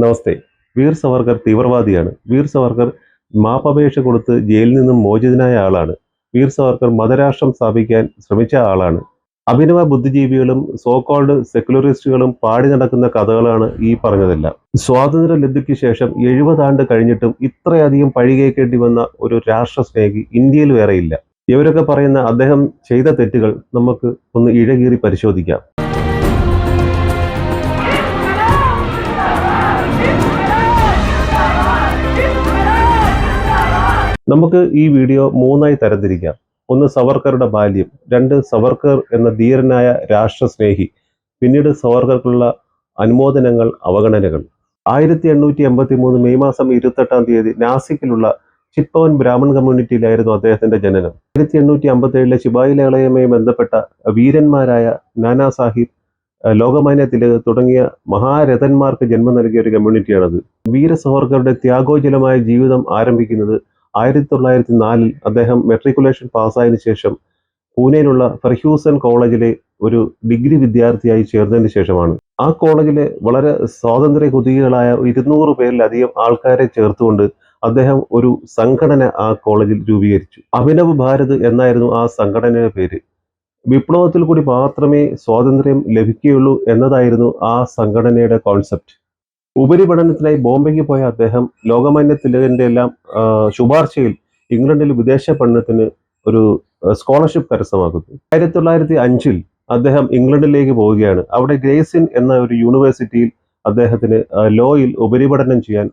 നമസ്തേ. വീർ സവർക്കർ തീവ്രവാദിയാണ്. വീർ സവർക്കർ മാപ്പപേക്ഷ കൊടുത്ത് ജയിലിൽ നിന്നും മോചിതനായ ആളാണ്. വീർ സവർക്കർ മതരാഷ്ട്രം സ്ഥാപിക്കാൻ ശ്രമിച്ച ആളാണ്. അഭിനവ ബുദ്ധിജീവികളും സോകോൾഡ് സെക്യുലറിസ്റ്റുകളും പാടി നടക്കുന്ന കഥകളാണ് ഈ പറഞ്ഞതെല്ലാം. സ്വാതന്ത്ര്യ ലബ്ധിക്ക് ശേഷം എഴുപതാണ്ട് കഴിഞ്ഞിട്ടും ഇത്രയധികം പഴികേക്കേണ്ടി വന്ന ഒരു രാഷ്ട്രസ്നേഹി ഇന്ത്യയിൽ വേറെയില്ല. ഇവരൊക്കെ പറയുന്ന അദ്ദേഹം ചെയ്ത തെറ്റുകൾ നമുക്ക് ഒന്ന് ഇഴകീറി പരിശോധിക്കാം. നമുക്ക് ഈ വീഡിയോ മൂന്നായി തരംതിരിക്കാം. ഒന്ന് സവർക്കറുടെ ബാല്യം രണ്ട് സവർക്കർ എന്ന ധീരനായ രാഷ്ട്രസ്നേഹി പിന്നീട് സവർക്കർക്കുള്ള അനുമോദനങ്ങൾ അവഗണനകൾ. ആയിരത്തി എണ്ണൂറ്റി എൺപത്തി മൂന്ന് മെയ് മാസം ഇരുപത്തെട്ടാം തീയതി നാസിക്കിലുള്ള ചിപ്പവൻ ബ്രാഹ്മൺ കമ്മ്യൂണിറ്റിയിലായിരുന്നു അദ്ദേഹത്തിന്റെ ജനനം. ആയിരത്തി എണ്ണൂറ്റി അമ്പത്തി ഏഴിലെ ശിബായി ലേളയുമായി ബന്ധപ്പെട്ട വീരന്മാരായ നാനാ സാഹിബ് ലോകമാന്യ തിലക് തുടങ്ങിയ മഹാരഥന്മാർക്ക് ജന്മം നൽകിയ ഒരു കമ്മ്യൂണിറ്റിയാണത്. വീര സവർക്കറുടെ ത്യാഗോജലമായ ജീവിതം ആരംഭിക്കുന്നത് ആയിരത്തി തൊള്ളായിരത്തി നാലിൽ അദ്ദേഹം മെട്രിക്കുലേഷൻ പാസ്സായതിനു ശേഷം പൂനെയിലുള്ള ഫെർഹ്യൂസൺ കോളേജിലെ ഒരു ഡിഗ്രി വിദ്യാർത്ഥിയായി ചേർന്നതിന് ശേഷമാണ്. ആ കോളേജിലെ വളരെ സ്വാതന്ത്ര്യ കുതികളായ ഇരുന്നൂറ് പേരിലധികം ആൾക്കാരെ ചേർത്തുകൊണ്ട് അദ്ദേഹം ഒരു സംഘടന ആ കോളേജിൽ രൂപീകരിച്ചു. അഭിനവ് ഭാരത് എന്നായിരുന്നു ആ സംഘടനയുടെ പേര്. വിപ്ലവത്തിൽ കൂടി മാത്രമേ സ്വാതന്ത്ര്യം ലഭിക്കുകയുള്ളൂ എന്നതായിരുന്നു ആ സംഘടനയുടെ കോൺസെപ്റ്റ് ഉപരിപഠനത്തിനായി ബോംബെക്ക് പോയ അദ്ദേഹം ലോകമാന്യ തിലകന്റെ എല്ലാം ശുപാർശയിൽ ഇംഗ്ലണ്ടിൽ വിദേശ പഠനത്തിന് ഒരു സ്കോളർഷിപ്പ് കരസ്ഥമാക്കുന്നു. ആയിരത്തി തൊള്ളായിരത്തി അഞ്ചിൽ അദ്ദേഹം ഇംഗ്ലണ്ടിലേക്ക് പോവുകയാണ്. അവിടെ ഗ്രേസിൻ എന്ന ഒരു യൂണിവേഴ്സിറ്റിയിൽ അദ്ദേഹത്തിന് ലോയിൽ ഉപരിപഠനം ചെയ്യാൻ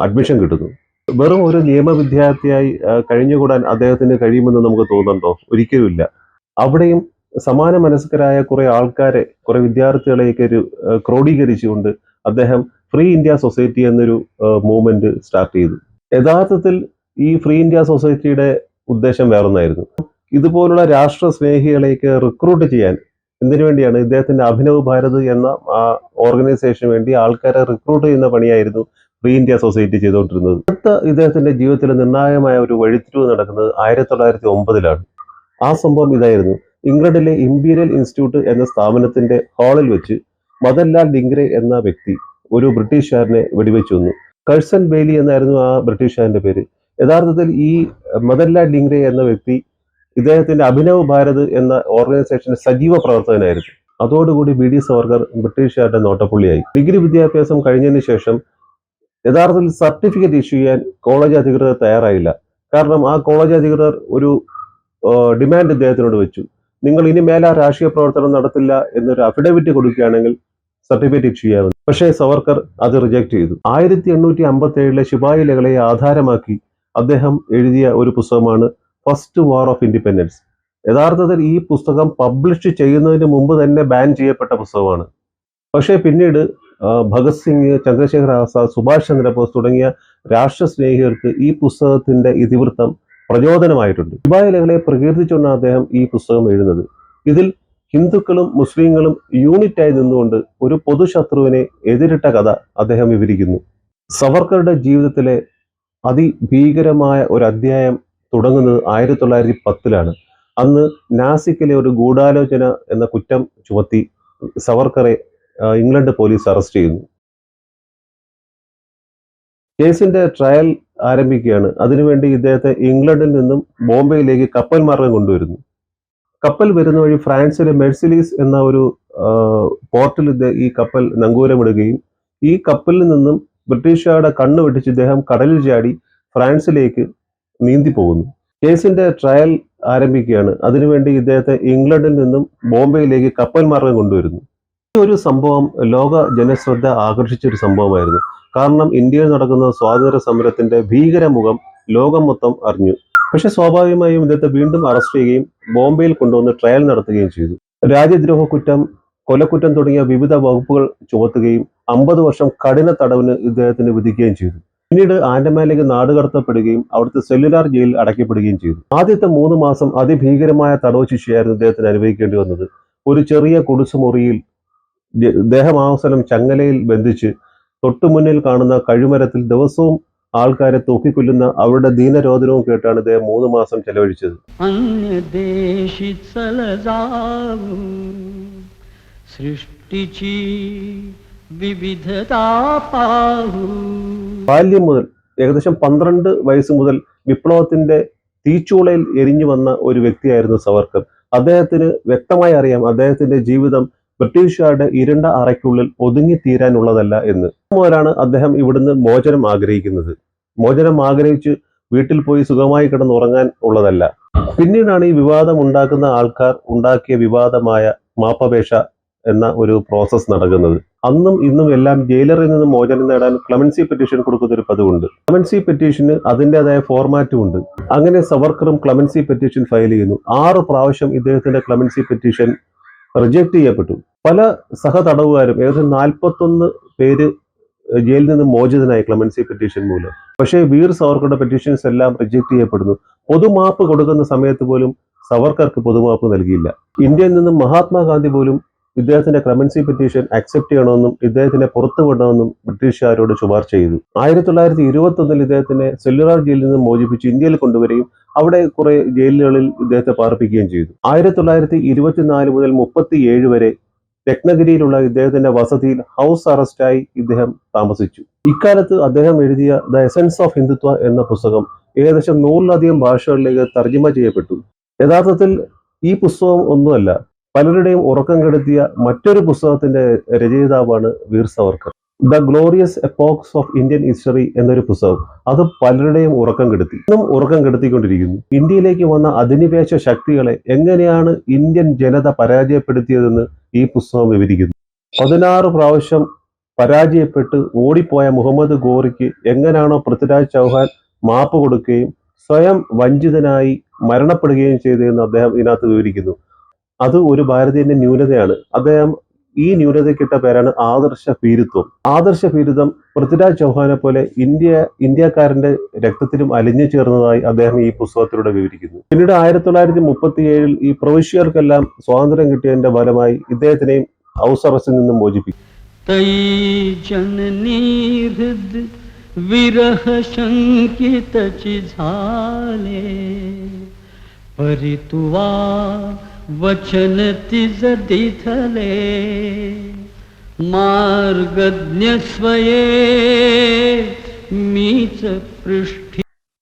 അഡ്മിഷൻ കിട്ടുന്നു. വെറും ഒരു നിയമ വിദ്യാർത്ഥിയായി കഴിഞ്ഞുകൂടാൻ അദ്ദേഹത്തിന് കഴിയുമെന്ന് നമുക്ക് തോന്നുന്നുണ്ടോ? ഒരിക്കലുമില്ല. അവിടെയും സമാന മനസ്കരായ കുറെ ആൾക്കാരെ കുറെ വിദ്യാർത്ഥികളെയൊക്കെ ഒരു ക്രോഡീകരിച്ചുകൊണ്ട് അദ്ദേഹം ഫ്രീ ഇന്ത്യ സൊസൈറ്റി എന്നൊരു മൂവ്മെന്റ് സ്റ്റാർട്ട് ചെയ്തു. യഥാർത്ഥത്തിൽ ഈ ഫ്രീ ഇന്ത്യ സൊസൈറ്റിയുടെ ഉദ്ദേശം വേറൊന്നായിരുന്നു. ഇതുപോലുള്ള രാഷ്ട്ര സ്നേഹികളേക്ക് റിക്രൂട്ട് ചെയ്യാൻ എന്തിനു വേണ്ടിയാണ്? ഇദ്ദേഹത്തിന്റെ അഭിനവ് ഭാരത് എന്ന ആ ഓർഗനൈസേഷന് വേണ്ടി ആൾക്കാരെ റിക്രൂട്ട് ചെയ്യുന്ന പണിയായിരുന്നു ഫ്രീ ഇന്ത്യ സൊസൈറ്റി ചെയ്തുകൊണ്ടിരുന്നത്. അടുത്ത ഇദ്ദേഹത്തിന്റെ ജീവിതത്തിൽ നിർണായകമായ ഒരു വഴിത്തിരിവ് നടക്കുന്നത് ആയിരത്തി തൊള്ളായിരത്തി ഒമ്പതിലാണ് ആ സംഭവം ഇതായിരുന്നു. ഇംഗ്ലണ്ടിലെ ഇംപീരിയൽ ഇൻസ്റ്റിറ്റ്യൂട്ട് എന്ന സ്ഥാപനത്തിന്റെ ഹാളിൽ വെച്ച് മദൻലാൽ ഡിംഗ്രെ എന്ന വ്യക്തി ഒരു ബ്രിട്ടീഷുകാരനെ വെടിവെച്ചു വന്നു കഴ്സൺ ബെയ്ലി എന്നായിരുന്നു ആ ബ്രിട്ടീഷുകാരന്റെ പേര്. യഥാർത്ഥത്തിൽ ഈ മദൻലാൽ ഡിംഗ്രെ എന്ന വ്യക്തി ഇദ്ദേഹത്തിന്റെ അഭിനവ് ഭാരത് എന്ന ഓർഗനൈസേഷന്റെ സജീവ പ്രവർത്തകനായിരുന്നു. അതോടുകൂടി ബി ഡി സവർക്കർ ബ്രിട്ടീഷുകാരുടെ നോട്ടപ്പുള്ളിയായി. ഡിഗ്രി വിദ്യാഭ്യാസം കഴിഞ്ഞതിന് ശേഷം യഥാർത്ഥത്തിൽ സർട്ടിഫിക്കറ്റ് ഇഷ്യൂ ചെയ്യാൻ കോളേജ് അധികൃതർ തയ്യാറായില്ല. കാരണം ആ കോളേജ് അധികൃതർ ഒരു ഡിമാൻഡ് ഇദ്ദേഹത്തിനോട് വെച്ചു. നിങ്ങൾ ഇനി മേലെ രാഷ്ട്രീയ പ്രവർത്തനം നടത്തില്ല എന്നൊരു അഫിഡവിറ്റ് കൊടുക്കുകയാണെങ്കിൽ സർട്ടിഫിക്കറ്റ് ചെയ്യാമെന്ന് പക്ഷേ സവർക്കർ അത് റിജക്ട് ചെയ്തു. ആയിരത്തി എണ്ണൂറ്റി അമ്പത്തി ഏഴിലെ ശിപായി ലഹളയെ ആധാരമാക്കി അദ്ദേഹം എഴുതിയ ഒരു പുസ്തകമാണ് ഫസ്റ്റ് വാർ ഓഫ് ഇൻഡിപെൻഡൻസ് യഥാർത്ഥത്തിൽ ഈ പുസ്തകം പബ്ലിഷ് ചെയ്യുന്നതിന് മുമ്പ് തന്നെ ബാൻ ചെയ്യപ്പെട്ട പുസ്തകമാണ്. പക്ഷേ പിന്നീട് ഭഗത് സിംഗ് ചന്ദ്രശേഖർ ആസാദ് സുഭാഷ് ചന്ദ്രബോസ് തുടങ്ങിയ രാഷ്ട്രസ്നേഹികർക്ക് ഈ പുസ്തകത്തിന്റെ ഇതിവൃത്തം പ്രചോദനമായിട്ടുണ്ട്. ശിപായി ലഹളയെ പ്രകീർത്തിച്ചുകൊണ്ടാണ് അദ്ദേഹം ഈ പുസ്തകം എഴുതുന്നത്. ഇതിൽ ഹിന്ദുക്കളും മുസ്ലിങ്ങളും യൂണിറ്റായി നിന്നുകൊണ്ട് ഒരു പൊതുശത്രുവിനെ എതിരിട്ട കഥ അദ്ദേഹം വിവരിക്കുന്നു. സവർക്കറുടെ ജീവിതത്തിലെ അതിഭീകരമായ ഒരു അധ്യായം തുടങ്ങുന്നത് ആയിരത്തി തൊള്ളായിരത്തി പത്തിലാണ് അന്ന് നാസിക്കിലെ ഒരു ഗൂഢാലോചന എന്ന കുറ്റം ചുമത്തി സവർക്കറെ ഇംഗ്ലണ്ട് പോലീസ് അറസ്റ്റ് ചെയ്യുന്നു. കേസിന്റെ ട്രയൽ ആരംഭിക്കുകയാണ്. അതിനുവേണ്ടി ഇദ്ദേഹത്തെ ഇംഗ്ലണ്ടിൽ നിന്നും ബോംബെയിലേക്ക് കപ്പൽ മാർഗം കൊണ്ടുവരുന്നു. കപ്പൽ വരുന്ന വഴി ഫ്രാൻസിലെ മെഴ്സിലീസ് എന്ന ഒരു പോർട്ടിൽ ഈ കപ്പൽ നങ്കൂരമിടുകയും ഈ കപ്പലിൽ നിന്നും ബ്രിട്ടീഷുകാരുടെ കണ്ണ് വെട്ടിച്ച് ഇദ്ദേഹം കടലിൽ ചാടി ഫ്രാൻസിലേക്ക് നീന്തി പോകുന്നു. കേസിന്റെ ട്രയൽ ആരംഭിക്കുകയാണ്. അതിനുവേണ്ടി ഇദ്ദേഹത്തെ ഇംഗ്ലണ്ടിൽ നിന്നും ബോംബെയിലേക്ക് കപ്പൽ മാർഗം കൊണ്ടുവരുന്നു. ഈ ഒരു സംഭവം ലോക ജനശ്രദ്ധ ആകർഷിച്ച ഒരു സംഭവമായിരുന്നു. കാരണം ഇന്ത്യയിൽ നടക്കുന്ന സ്വാതന്ത്ര്യ സമരത്തിന്റെ ഭീകരമുഖം ലോകം മൊത്തം അറിഞ്ഞു. പക്ഷെ സ്വാഭാവികമായും ഇദ്ദേഹത്തെ വീണ്ടും അറസ്റ്റ് ചെയ്യുകയും ബോംബെയിൽ കൊണ്ടുവന്ന് ട്രയൽ നടത്തുകയും ചെയ്തു. രാജ്യദ്രോഹ കുറ്റം കൊലക്കുറ്റം തുടങ്ങിയ വിവിധ വകുപ്പുകൾ ചുമത്തുകയും അമ്പത് വർഷം കഠിന തടവിന് ഇദ്ദേഹത്തിന് വിധിക്കുകയും ചെയ്തു. പിന്നീട് ആൻഡമാനിലേക്ക് നാടുകടത്തപ്പെടുകയും അവിടുത്തെ സെല്ലുലാർ ജയിലിൽ അടയ്ക്കപ്പെടുകയും ചെയ്തു. ആദ്യത്തെ മൂന്ന് മാസം അതിഭീകരമായ തടവ് ശിക്ഷയായിരുന്നു ഇദ്ദേഹത്തിന് അനുഭവിക്കേണ്ടി വന്നത്. ഒരു ചെറിയ കുടിസുമുറിയിൽ ദേഹമാവസനം ചങ്ങലയിൽ ബന്ധിച്ച് തൊട്ടുമുന്നിൽ കാണുന്ന കഴിമരത്തിൽ ദിവസവും ആൾക്കാരെ തൂക്കിക്കൊല്ലുന്ന അവരുടെ ദീനരോധനവും കേട്ടാണ് ഇദ്ദേഹം മൂന്ന് മാസം ചെലവഴിച്ചത്. ബാല്യം മുതൽ ഏകദേശം പന്ത്രണ്ട് വയസ്സ് മുതൽ വിപ്ലവത്തിന്റെ തീച്ചൂളയിൽ എരിഞ്ഞു വന്ന ഒരു വ്യക്തിയായിരുന്നു സവർക്കർ. അദ്ദേഹത്തിന് വ്യക്തമായി അറിയാം അദ്ദേഹത്തിന്റെ ജീവിതം ബ്രിട്ടീഷുകാരുടെ ഇരുണ്ട അറയ്ക്കുള്ളിൽ ഒതുങ്ങി തീരാനുള്ളതല്ല എന്ന്. മൂലമാണ് അദ്ദേഹം ഇവിടുന്ന് മോചനം ആഗ്രഹിക്കുന്നത്. മോചനം ആഗ്രഹിച്ച് വീട്ടിൽ പോയി സുഖമായി കിടന്നുറങ്ങാൻ ഉള്ളതല്ല. പിന്നീടാണ് ഈ വിവാദം ഉണ്ടാക്കുന്ന ആൾക്കാർ ഉണ്ടാക്കിയ വിവാദമായ മാപ്പപേക്ഷ എന്ന ഒരു പ്രോസസ് നടക്കുന്നത്. അന്നും ഇന്നും എല്ലാം ജയിലറിൽ നിന്ന് മോചനം നേടാൻ ക്ലമൻസി പെറ്റീഷൻ കൊടുക്കുന്ന ഒരു പതിവുണ്ട്. ക്ലമൻസി പെറ്റീഷന് അതിന്റെതായ ഫോർമാറ്റും ഉണ്ട്. അങ്ങനെ സവർക്കറും ക്ലമൻസി പെറ്റീഷൻ ഫയൽ ചെയ്യുന്നു. ആറ് പ്രാവശ്യം ഇദ്ദേഹത്തിന്റെ ക്ലമൻസി പെറ്റീഷൻ റിജക്ട് ചെയ്യപ്പെട്ടു. പല സഹതടവുകാരും ഏകദേശം നാൽപ്പത്തൊന്ന് പേര് ജയിലിൽ നിന്ന് മോചിതനായി ക്ലമൻസി പെറ്റീഷൻ മൂലം. പക്ഷേ വീർ സവർക്കറുടെ പെറ്റീഷൻസ് എല്ലാം റിജക്ട് ചെയ്യപ്പെടുന്നു. പൊതുമാപ്പ് കൊടുക്കുന്ന സമയത്ത് പോലും സവർക്കർക്ക് പൊതുമാപ്പ് നൽകിയില്ല. ഇന്ത്യയിൽ നിന്നും മഹാത്മാഗാന്ധി പോലും ഇദ്ദേഹത്തിന്റെ ക്ലമൻസി പെറ്റീഷൻ അക്സെപ്റ്റ് ചെയ്യണമെന്നും ഇദ്ദേഹത്തിനെ പുറത്തു വിടണമെന്നും ബ്രിട്ടീഷുകാരോട് ശുപാർശ ചെയ്തു. ആയിരത്തി തൊള്ളായിരത്തി ഇരുപത്തി ഒന്നിൽ ഇദ്ദേഹത്തിനെ സെല്ലുലാർ ജയിലിൽ നിന്ന് മോചിപ്പിച്ച് ഇന്ത്യയിൽ കൊണ്ടുവരികയും അവിടെ കുറെ ജയിലുകളിൽ ഇദ്ദേഹത്തെ പാർപ്പിക്കുകയും ചെയ്തു. ആയിരത്തി തൊള്ളായിരത്തി ഇരുപത്തിനാല് മുതൽ മുപ്പത്തി ഏഴ് വരെ രത്നഗിരിയിലുള്ള ഇദ്ദേഹത്തിന്റെ വസതിയിൽ ഹൗസ് അറസ്റ്റായി ഇദ്ദേഹം താമസിച്ചു. ഇക്കാലത്ത് അദ്ദേഹം എഴുതിയ ദ എസെൻസ് ഓഫ് ഹിന്ദുത്വ എന്ന പുസ്തകം ഏകദേശം നൂറിലധികം ഭാഷകളിലേക്ക് തർജമ ചെയ്യപ്പെട്ടു. യഥാർത്ഥത്തിൽ ഈ പുസ്തകം ഒന്നുമല്ല പലരുടെയും ഉറക്കം കെടുത്തിയ മറ്റൊരു പുസ്തകത്തിന്റെ രചയിതാവാണ് Veer Savarkar the glorious epochs of Indian history എന്നൊരു പുസ്തകം. അത് പലരുടെയും ഉറക്കം കെടുത്തി. ഇന്നും ഉറക്കം കെടുത്തിക്കൊണ്ടിരിക്കുന്നു. ഇന്ത്യയിലേക്ക് വന്ന അധിനിവേശ ശക്തികളെ എങ്ങനെയാണ് ഇന്ത്യൻ ജനത പരാജയപ്പെടുത്തിയതെന്ന് ഈ പുസ്തകം വിവരിക്കുന്നു. പതിനാറ് പ്രാവശ്യം പരാജയപ്പെട്ട് ഓടിപ്പോയ മുഹമ്മദ് ഗോറിക്ക് എങ്ങനെയാണോ പൃഥ്വിരാജ് ചൗഹാൻ മാപ്പ് കൊടുക്കുകയും സ്വയം വഞ്ചിതനായി മരണപ്പെടുകയും ചെയ്തതെന്ന് അദ്ദേഹം ഇതിനകത്ത് വിവരിക്കുന്നു. അത് ഒരു ഭാരതീയന്റെ ന്യൂനതയാണ്. അദ്ദേഹം ഈ ന്യൂനതയ്ക്കിട്ട പേരാണ് ആദർശ ഭീരുത്വം ആദർശ ഭീരുത്വം പൃഥ്വിരാജ് ചൗഹാനെ പോലെ ഇന്ത്യ ഇന്ത്യക്കാരന്റെ രക്തത്തിലും അലിഞ്ഞു ചേർന്നതായി അദ്ദേഹം ഈ പുസ്തകത്തിലൂടെ വിവരിക്കുന്നു പിന്നീട് ആയിരത്തി തൊള്ളായിരത്തി മുപ്പത്തി ഏഴിൽ ഈ പ്രവിശ്യർക്കെല്ലാം സ്വാതന്ത്ര്യം കിട്ടിയതിന്റെ ഫലമായി ഇദ്ദേഹത്തിനെയും ഹൗസ് അറസ്റ്റിൽ നിന്നും മോചിപ്പിക്കും तई जननी हृद विरह शंकित झाले परितुवा वचन तिज दिथले मार्गज्ञ स्वये मीच पृष्ठी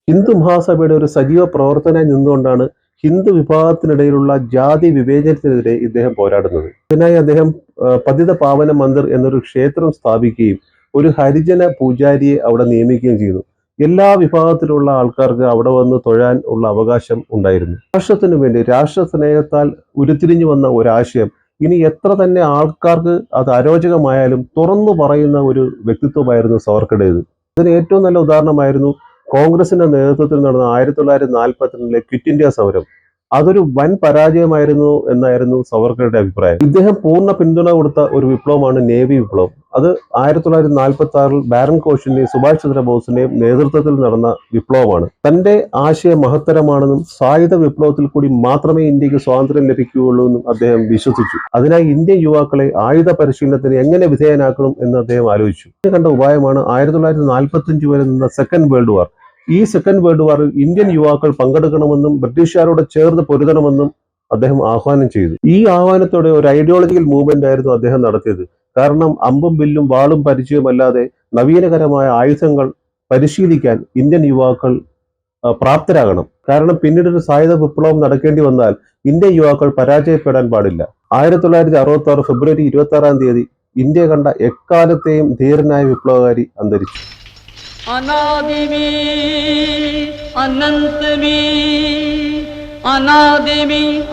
ഹിന്ദു മഹാസഭയുടെ ഒരു സജീവ പ്രവർത്തനായി നിന്നുകൊണ്ടാണ് ഹിന്ദു വിഭാഗത്തിനിടയിലുള്ള ജാതി വിവേചനത്തിനെതിരെ ഇദ്ദേഹം പോരാടുന്നത് ഇതിനായി അദ്ദേഹം ആ, പതിത പാവന മന്ദിർ എന്നൊരു ക്ഷേത്രം സ്ഥാപിക്കുകയും ഒരു ഹരിജന പൂജാരിയെ അവിടെ നിയമിക്കുകയും ചെയ്തു എല്ലാ വിഭാഗത്തിലുള്ള ആൾക്കാർക്ക് അവിടെ വന്ന് തൊഴാൻ ഉള്ള അവകാശം ഉണ്ടായിരുന്നു. രാഷ്ട്രത്തിന് വേണ്ടി രാഷ്ട്ര സ്നേഹത്താൽ ഉരുത്തിരിഞ്ഞു വന്ന ഒരാശയം ഇനി എത്ര തന്നെ ആൾക്കാർക്ക് അത് അരോചകമായാലും തുറന്നു പറയുന്ന ഒരു വ്യക്തിത്വമായിരുന്നു സവർക്കടേത്. അതിന് ഏറ്റവും നല്ല ഉദാഹരണമായിരുന്നു കോൺഗ്രസിന്റെ നേതൃത്വത്തിൽ നടന്ന ആയിരത്തി തൊള്ളായിരത്തി നാൽപ്പത്തിരണ്ടിലെ ക്വിറ്റ് ഇന്ത്യ സമരം. അതൊരു വൻ പരാജയമായിരുന്നു എന്നായിരുന്നു സവർക്കറുടെ അഭിപ്രായം. ഇദ്ദേഹം പൂർണ പിന്തുണ കൊടുത്ത ഒരു വിപ്ലവമാണ് നേവി വിപ്ലവം. അത് ആയിരത്തി തൊള്ളായിരത്തി നാൽപ്പത്തി ആറിൽ ബാരൻ കോഷിന്റെയും സുഭാഷ് ചന്ദ്രബോസിന്റെയും നേതൃത്വത്തിൽ നടന്ന വിപ്ലവമാണ്. തന്റെ ആശയം മഹത്തരമാണെന്നും സായുധ വിപ്ലവത്തിൽ കൂടി മാത്രമേ ഇന്ത്യയ്ക്ക് സ്വാതന്ത്ര്യം ലഭിക്കുകയുള്ളൂ എന്നും അദ്ദേഹം വിശ്വസിച്ചു. അതിനായി ഇന്ത്യൻ യുവാക്കളെ ആയുധ പരിശീലനത്തിന് എങ്ങനെ വിധേയനാക്കണം എന്ന് അദ്ദേഹം ആലോചിച്ചു. കണ്ട ഉപായമാണ് ആയിരത്തി തൊള്ളായിരത്തി നാൽപ്പത്തി അഞ്ച് വരെ നിന്ന സെക്കൻഡ് വേൾഡ് വാർ. ഈ സെക്കൻഡ് വേൾഡ് വാറിൽ ഇന്ത്യൻ യുവാക്കൾ പങ്കെടുക്കണമെന്നും ബ്രിട്ടീഷുകാരോട് ചേർന്ന് പൊരുതണമെന്നും അദ്ദേഹം ആഹ്വാനം ചെയ്തു. ഈ ആഹ്വാനത്തോടെ ഒരു ഐഡിയോളജിക്കൽ മൂവ്മെന്റ് ആയിരുന്നു അദ്ദേഹം നടത്തിയത്. കാരണം അമ്പും ബില്ലും വാളും പരിചയമല്ലാതെ നവീനകരമായ ആയുധങ്ങൾ പരിശീലിക്കാൻ ഇന്ത്യൻ യുവാക്കൾ പ്രാപ്തരാകണം. കാരണം പിന്നീട് ഒരു സായുധ വിപ്ലവം നടക്കേണ്ടി വന്നാൽ ഇന്ത്യൻ യുവാക്കൾ പരാജയപ്പെടാൻ പാടില്ല. ആയിരത്തി തൊള്ളായിരത്തി അറുപത്തി ആറ് ഫെബ്രുവരി ഇരുപത്തി ആറാം തീയതി ഇന്ത്യ കണ്ട എക്കാലത്തെയും ധീരനായ വിപ്ലവകാരി അന്തരിച്ചു. അനാദിമി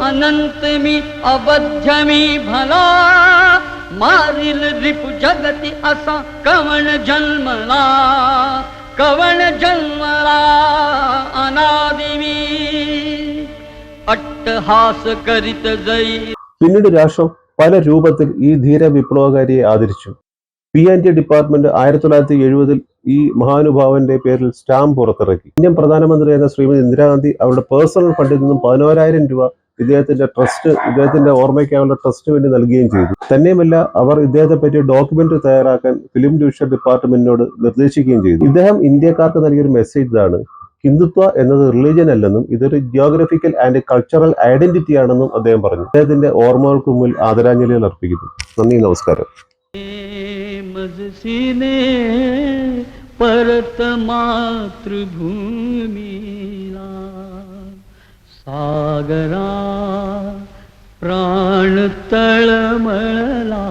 അനന്തമി അബദ്ധമി ഫലാ मारिल रिपु जगति असा कवण जन्मला कवण जन्मला अनादिमी अट्टहास करीत जई പിന്നീട് രാഷ്ട്രം പല രൂപത്തിൽ ഈ ധീര വിപ്ലവകാരിയെ ആദരിച്ചു പി ആൻഡ് ടി ഡിപ്പാർട്ട്മെന്റ് ആയിരത്തി തൊള്ളായിരത്തി എഴുപതിൽ ഈ മഹാനുഭാവന്റെ പേരിൽ സ്റ്റാമ്പ് പുറത്തിറക്കി ഇന്ത്യൻ പ്രധാനമന്ത്രിയായിരുന്ന ശ്രീമതി ഇന്ദിരാഗാന്ധി അവരുടെ പേഴ്സണൽ ഫണ്ടിൽ നിന്നും പതിനോരായിരം രൂപ ഇദ്ദേഹത്തിന്റെ ട്രസ്റ്റ് ഇദ്ദേഹത്തിന്റെ ഓർമ്മയ്ക്കായുള്ള ട്രസ്റ്റിന് വേണ്ടി നൽകുകയും ചെയ്തു തന്നെയുമല്ല അവർ ഇദ്ദേഹത്തെ പറ്റി ഡോക്യുമെന്ററി തയ്യാറാക്കാൻ ഫിലിം ഡിവിഷൻ ഡിപ്പാർട്ട്മെന്റിനോട് നിർദ്ദേശിക്കുകയും ചെയ്തു ഇദ്ദേഹം ഇന്ത്യക്കാർക്ക് നൽകിയൊരു മെസ്സേജ് ഇതാണ് ഹിന്ദുത്വ എന്നത് റിലീജിയൻ അല്ലെന്നും ഇതൊരു ജിയോഗ്രഫിക്കൽ ആൻഡ് കൾച്ചറൽ ഐഡന്റിറ്റി ആണെന്നും അദ്ദേഹം പറഞ്ഞു അദ്ദേഹത്തിന്റെ ഓർമ്മകൾക്ക് മുമ്പിൽ ആദരാഞ്ജലികൾ അർപ്പിക്കുന്നു നന്ദി നമസ്കാരം मजसीने परत मातृभूमीला சாகரா பிராணத்தளமழலா